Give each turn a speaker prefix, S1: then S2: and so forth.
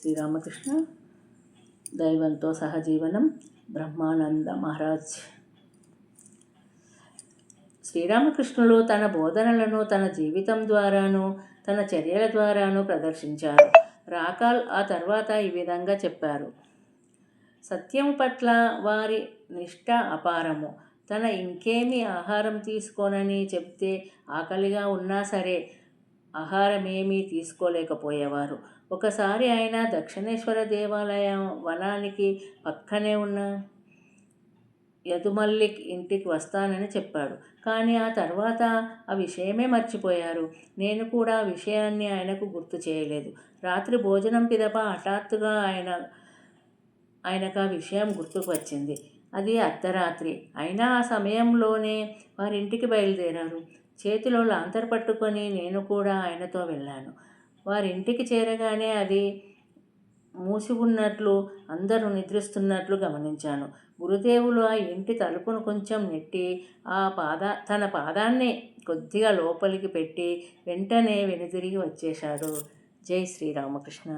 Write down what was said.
S1: శ్రీరామకృష్ణ దైవంతో సహజీవనం బ్రహ్మానంద మహారాజ్. శ్రీరామకృష్ణులు తన బోధనలను తన జీవితం ద్వారాను తన చర్యల ద్వారాను ప్రదర్శించారు. రాకాల్ ఆ తర్వాత ఈ విధంగా చెప్పారు. సత్యం పట్ల వారి నిష్ఠ అపారము. తన ఇంకేమి ఆహారం తీసుకోనని చెప్తే ఆకలిగా ఉన్నా సరే ఆహారమేమీ తీసుకోలేకపోయేవారు. ఒకసారి ఆయన దక్షిణేశ్వర దేవాలయం వనానికి పక్కనే ఉన్న యదుమల్లిక్ ఇంటికి వస్తానని చెప్పాడు. కానీ ఆ తర్వాత ఆ విషయమే మర్చిపోయారు. నేను కూడా ఆ విషయాన్ని ఆయనకు గుర్తు చేయలేదు. రాత్రి భోజనం పిదప హఠాత్తుగా ఆయన ఆయనకు ఆ విషయం గుర్తుకు వచ్చింది. అది అర్ధరాత్రి. అయినా ఆ సమయంలోనే వారింటికి బయలుదేరారు. చేతిలో లాంతర్ పట్టుకొని నేను కూడా ఆయనతో వెళ్ళాను. వారింటికి చేరగానే అది మూసి ఉన్నట్లు అందరూ నిద్రిస్తున్నట్లు గమనించాను. గురుదేవులు ఆ ఇంటి తలుపును కొంచెం నెట్టి ఆ పాద తన పాదాన్ని కొద్దిగా లోపలికి పెట్టి వెంటనే వెనుదిరిగి వచ్చేశాడు. జై శ్రీరామకృష్ణ